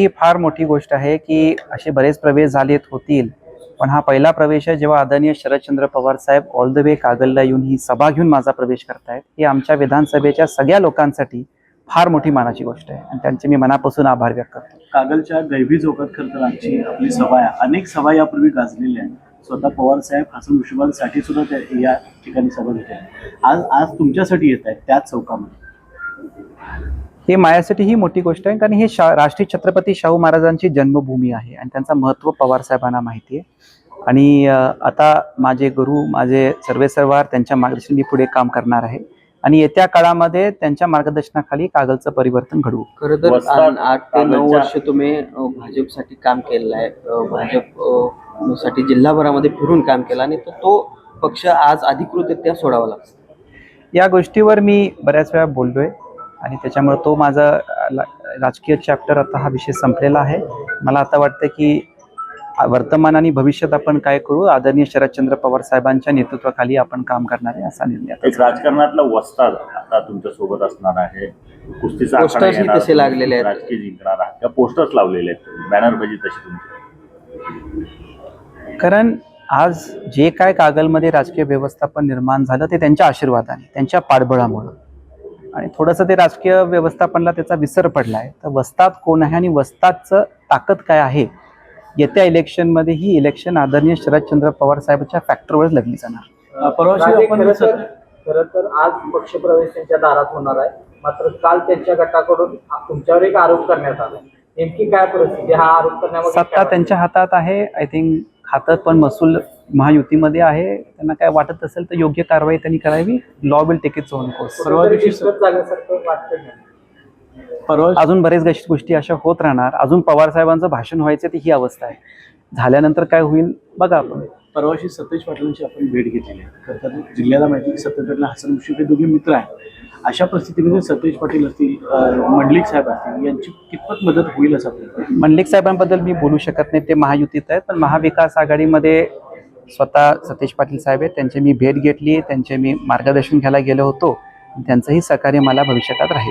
ही फार मोठी गोष्ट आहे की असे बरेच प्रवेश झालेत होतील. पण हा पहिला प्रवेश आहे जेव्हा आदरणीय शरदचंद्र पवार साहेब ऑल द वे कागलला येऊन ही सभा घेऊन माझा प्रवेश करतायत. ही आमच्या विधानसभेच्या सगळ्या लोकांसाठी फार मोठी मानाची गोष्ट आहे. आणि त्यांचे मी मनापासून आभार व्यक्त करतो. कागलच्या गैवी चौकात खरं तर आमची आपली सभा अनेक सभा यापूर्वी गाजलेल्या आहेत. स्वतः पवार साहेब हसन मुश्रीफांसाठी सुद्धा त्या या ठिकाणी सभा घेत आहेत. आज आज तुमच्यासाठी येत आहेत त्याच चौकामध्ये. हे माझ्यासाठी ही मोठी गोष्ट आहे कारण हे शा राष्ट्रीय छत्रपती शाहू महाराजांची जन्मभूमी आहे आणि त्यांचं महत्त्व पवार साहेबांना माहिती आहे. आणि आता माझे गुरु माझे सर्वेसर्वार त्यांच्या मार्गदर्शन मी पुढे काम करणार आहे. आणि येत्या काळामध्ये त्यांच्या मार्गदर्शनाखाली कागलचं परिवर्तन घडवू. खरं तर आठ ते नऊ वर्ष तुम्ही भाजपसाठी काम केलेलं आहे. भाजपसाठी जिल्हाभरामध्ये फिरून काम केलं आणि तो तो पक्ष आज अधिकृतरित्या सोडावा लागतो. या गोष्टीवर मी बऱ्याच वेळा बोललोय. आणि त्याच्यामुळे तो माझा राजकीय चॅप्टर आता हा विषय संपलेला आहे. मला आता वाटतं की वर्तमान आणि भविष्यात आपण काय करू? आदरणीय शरदचंद्र पवार साहेबांच्या नेतृत्वाखाली आपण काम करणार आहे असा निर्णय आता एक राजकारणातला वस्ताद आता तुमच्यासोबत असणार आहे. कुस्तीचा ही तसे लागलेले आहेत. राजकीय जिंकणार आहात. त्या पोस्टर्स लावलेले आहेत बॅनरबाजी तशी तुमची. कारण आज जे काय कागलमध्ये राजकीय व्यवस्थापन निर्माण झालं ते त्यांच्या आशीर्वादाने त्यांच्या पाठबळामुळं. आणि थोडंसं ते राजकीय व्यवस्थापनला त्याचा विसर पडला आहे तर वस्ताद कोण आहे आणि वस्तादचं ताकद काय आहे? येत्या इलेक्शनमध्ये ही इलेक्शन आदरणीय शरदचंद्र पवार साहेबांच्या फॅक्टरवरच लढली जाणार. आपण खरं तर आज पक्षप्रवेश त्यांच्या दारात होणार आहे. मात्र काल त्यांच्या गटाकडून तुमच्यावर एक आरोप करण्यात आला. नेमकी काय परिस्थिती? हा आरोप करण्यामध्ये सत्ता त्यांच्या हातात आहे. आय थिंक खातं पण महसूल महायुतीमध्ये आहे त्यांना काय वाटत असेल तर योग्य कारवाई त्यांनी करावी. Law will take its own course परवा दिवशी अजून बरेच गोष्टी गोष्टी अशा होत राहणार. अजून पवार साहेबांचं भाषण व्हायचं ती ही अवस्था आहे. झाल्यानंतर काय होईल बघा आपण. परवाशी सतेज पाटलांची आपण भेट घेतलेली आहे. तर जिल्ह्याला माहिती आहे की सतेज पाटील हसन मुश्रीफ हे दोघे मित्र आहेत. अशा परिस्थितीमध्ये सतेज पाटील असतील मंडलिक साहेब असतील यांची कितपत मदत होईल असं आपल्याला? मंडलिक साहेबांबद्दल मी बोलू शकत नाही ते महायुतीत आहेत पण महाविकास आघाडीमध्ये स्वतः सतीश पाटील साहेब आहेत. त्यांची मी भेट घेतली त्यांचे मी मार्गदर्शन घ्यायला गेलो होतो. त्यांचंही सहकार्य मला भविष्यात राहील.